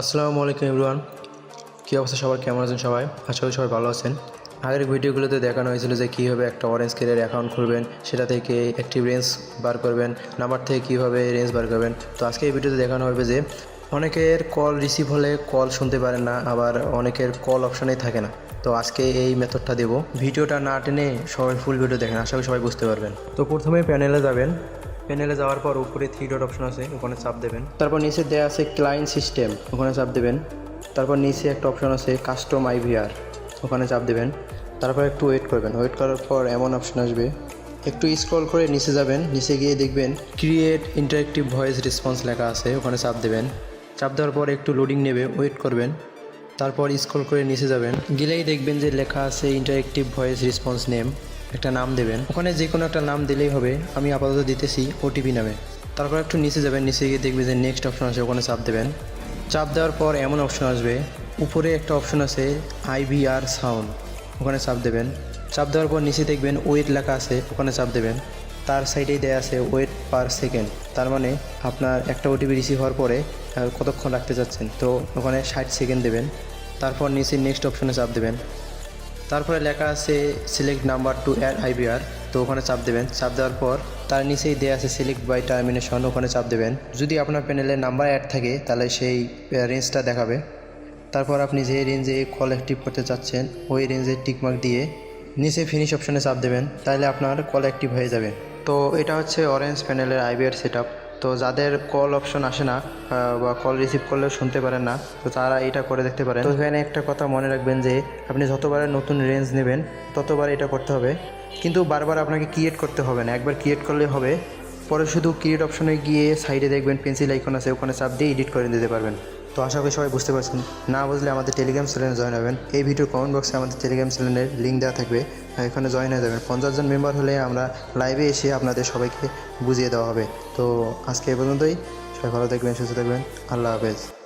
আসসালামু আলাইকুম ইমরান কী অবস্থা সবার? কেমন আছেন সবাই? আশা করি সবাই ভালো আছেন। আগের ভিডিওগুলোতে দেখানো হয়েছিল যে কীভাবে একটা অরেঞ্জ কেলের অ্যাকাউন্ট খুলবেন, সেটা থেকে একটি রেঞ্জ বার করবেন নাম্বার থেকে কীভাবে রেঞ্জ বার করবেন। তো আজকে এই ভিডিওতে দেখানো হবে যে অনেকের কল রিসিভ হলে কল শুনতে পারেন না, আবার অনেকের কল অপশানেই থাকে না। তো আজকে এই মেথডটা দেবো। ভিডিওটা না টেনে সবাই ফুল ভিডিও দেখেন, আশা করি সবাই বুঝতে পারবেন। তো প্রথমে প্যানেলে যাবেন। প্যানেলে যাওয়ার পর উপরে থ্রি ডট অপশন আছে, ওখানে চাপ দেবেন। তারপর নিচে দেওয়া আছে ক্লায়েন্ট সিস্টেম ওখানে চাপ দেবেন। তারপর নিচে একটা অপশন আছে কাস্টম আইভিআর ওখানে চাপ দেবেন। তারপর একটু ওয়েট করবেন। ওয়েট করার পর এমন অপশন আসবে। একটু স্ক্রল করে নিচে যাবেন, নিচে গিয়ে দেখবেন ক্রিয়েট ইন্টারেক্টিভ ভয়েস রেসপন্স লেখা আছে, ওখানে চাপ দেবেন। চাপ দেওয়ার পর একটু লোডিং নেবে ওয়েট করবেন। তারপর স্ক্রল করে নিচে যাবেন। গেলেই দেখবেন যে লেখা আছে ইন্টারেক্টিভ ভয়েস রেসপন্স নেম একটা নাম দেবেন। ওখানে যে কোনো একটা নাম দিলেই হবে। আমি আপাতত দিতেছি ওটিপি নামে। তারপর একটু নিচে যাবেন, নিচে গিয়ে দেখবেন যে নেক্সট অপশন আছে, ওখানে চাপ দেবেন। চাপ দেওয়ার পর এমন অপশন আসবে, উপরে একটা অপশন আছে আইভিআর সাউন্ড ওখানে চাপ দেবেন। চাপ দেওয়ার পর নিচে দেখবেন ওয়েট লেখা আছে, ওখানে চাপ দেবেন। তার সাইডেই দেওয়া আছে ওয়েট পার সেকেন্ড তার মানে আপনার একটা ওটিপি রিসিভ হওয়ার পরে কতক্ষণ রাখতে চাচ্ছেন? তো ওখানে ষাট সেকেন্ড দেবেন। তারপর নিচে নেক্সট অপশনে চাপ দেবেন। তারপরে লেখা আছে select number two add IBR তো ওখানে চাপ দেবেন। চাপ দেওয়ার পর তার নিচেই দেওয়া আছে সিলেক্ট বাই টার্মিনেশন ওখানে চাপ দেবেন। যদি আপনার প্যানেলে নাম্বার অ্যাড থাকে, তাহলে সেই রেঞ্জটা দেখাবে। তারপর আপনি যে রেঞ্জে কল অ্যাক্টিভ করতে চাচ্ছেন, ওই রেঞ্জে টিকমার্ক দিয়ে নিচে ফিনিশ অপশনে চাপ দেবেন। তাহলে আপনার কল অ্যাক্টিভ হয়ে যাবে। তো এটা হচ্ছে অরেঞ্জ প্যানেলের আইবিআর সেট তো যাদের কল অপশন আসে না বা কল রিসিভ করলেও শুনতে পারেন না, তো তারা এটা করে দেখতে পারেন। তো এখানে একটা কথা মনে রাখবেন যে, আপনি যতবারে নতুন রেঞ্জ নেবেন, ততবার এটা করতে হবে। কিন্তু বারবার আপনাকে ক্রিয়েট করতে হবে না, একবার ক্রিয়েট করলে হবে। পরে শুধু ক্রিয়েট অপশনে গিয়ে সাইডে দেখবেন পেন্সিল আইকন আছে, ওখানে চাপ দিয়ে এডিট করে দিতে পারবেন। তো আশা করি সবাই বুঝতে পারছেন। না বুঝলে আমাদের টেলিগ্রাম চ্যানেলে জয়েন হবেন। এই ভিডিও কমেন্ট বক্সে আমাদের টেলিগ্রাম চ্যানেলের লিঙ্ক দেওয়া থাকবে। এখানে জয়েন হয়ে যাবেন। পঞ্চাশ জন মেম্বার হলে আমরা লাইভে এসে আপনাদের সবাইকে বুঝিয়ে দেওয়া হবে। তো আজকে এ পর্যন্তই। সবাই ভালো থাকবেন, সুস্থ থাকবেন। আল্লাহ হাফেজ।